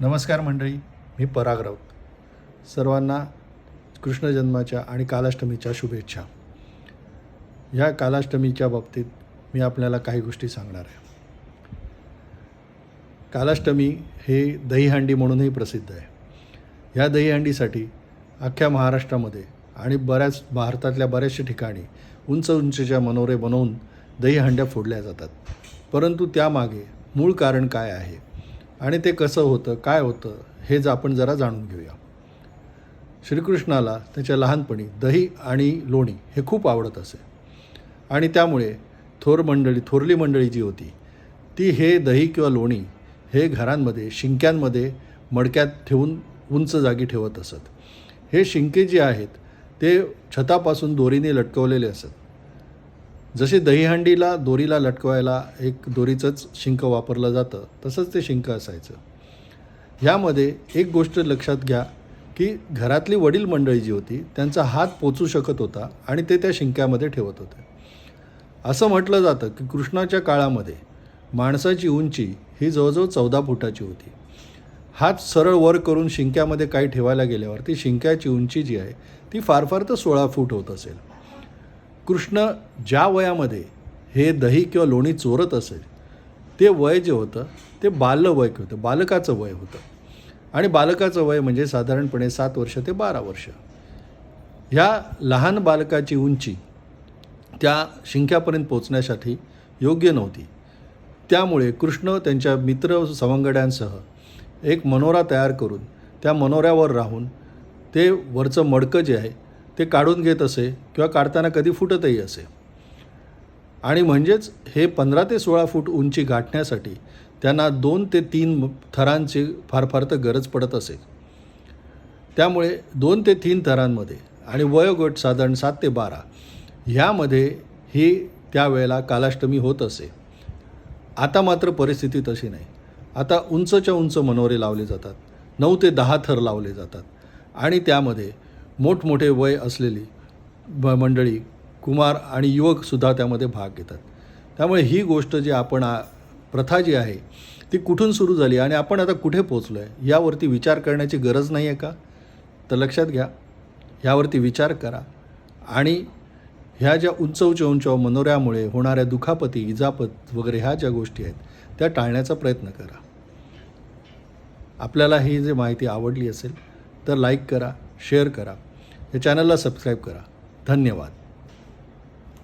नमस्कार मंडळी मी पराग राऊत. सर्वांना कृष्ण जन्माच्या आणि कालाष्टमीच्या शुभेच्छा. या कालाष्टमीच्या बाबतीत मी आपल्याला काही गोष्टी सांगणार आहे. कालाष्टमी हे दहीहंडी म्हणूनही प्रसिद्ध आहे. या दहीहंडीसाठी अख्ख्या महाराष्ट्रामध्ये आणि बऱ्याच भारतातल्या बऱ्याचशा ठिकाणी उंच उंचीच्या मनोरे बनवून दहीहंड्या फोडल्या जातात. परंतु त्यामागे मूळ कारण काय आहे? आणि ते कसं होतं काय होतं हे आपण जरा जाणून घेऊया. श्रीकृष्णाला त्याच्या लहानपणी दही आणि लोणी हे खूप आवडत असे. आणि त्यामुळे थोर मंडळी थोरली मंडळी जी होती ती हे दही किंवा लोणी हे घरांमध्ये शिंक्यांमध्ये मडक्यात ठेवून उंच जागी ठेवत असत. हे शिंके जे आहेत ते छतापासून दोरीने लटकवलेले असत. जसे दहीहंडीला दोरीला लटकवायला एक दोरीचंच शिंक वापरलं जातं तसंच ते शिंक असायचं. ह्यामध्ये एक गोष्ट लक्षात घ्या की घरातली वडील मंडळी जी होती त्यांचा हात पोचू शकत होता आणि ते त्या शिंक्यामध्ये ठेवत होते. असं म्हटलं जातं की कृष्णाच्या काळामध्ये माणसाची उंची ही जवळजवळ चौदा फुटाची होती. हात सरळ वर करून शिंक्यामध्ये काही ठेवायला गेल्यावर ती शिंक्याची उंची जी आहे ती फार फार तर सोळा फूट होत असेल. कृष्ण ज्या वयामध्ये हे दही किंवा लोणी चोरत असेल ते वय जे होतं ते बालवय होतं बालकाचं वय होतं. आणि बालकाचं वय म्हणजे साधारणपणे सात वर्ष ते बारा वर्ष. ह्या लहान बालकाची उंची त्या शिंक्यापर्यंत पोचण्यासाठी योग्य नव्हती. त्यामुळे कृष्ण त्यांच्या मित्र सवंगड्यांसह एक मनोरा तयार करून त्या मनोऱ्यावर राहून ते वरचं मडकं जे आहे ते काढून घेत असे किंवा काढताना कधी फुटतही असे. आणि म्हणजेच हे पंधरा ते सोळा फूट उंची गाठण्यासाठी त्यांना दोन ते तीन थरांची फार फार तर गरज पडत असे. त्यामुळे दोन ते तीन थरांमध्ये आणि वयोगट साधारण सात ते बारा ह्यामध्ये ही त्यावेळेला कालाष्टमी होत असे. आता मात्र परिस्थिती तशी नाही. आता उंचच्या उंच मनोरे लावले जातात. नऊ ते दहा थर लावले जातात. आणि त्यामध्ये मोठमोठे वय असलेली ब मंडळी कुमार आणि युवकसुद्धा त्यामध्ये भाग घेतात. त्यामुळे ही गोष्ट जी आपण प्रथा जी आहे ती कुठून सुरू झाली आणि आपण आता कुठे पोचलो आहे यावरती विचार करण्याची गरज नाही आहे का? तर लक्षात घ्या ह्यावरती विचार करा आणि ह्या ज्या उंच उंच उंच मनोऱ्यामुळे होणाऱ्या दुखापती इजापत वगैरे ह्या ज्या गोष्टी आहेत त्या टाळण्याचा प्रयत्न करा. आपल्याला ही जी माहिती आवडली असेल तर लाईक करा शेअर करा. या चॅनलला सबस्क्राईब करा. धन्यवाद.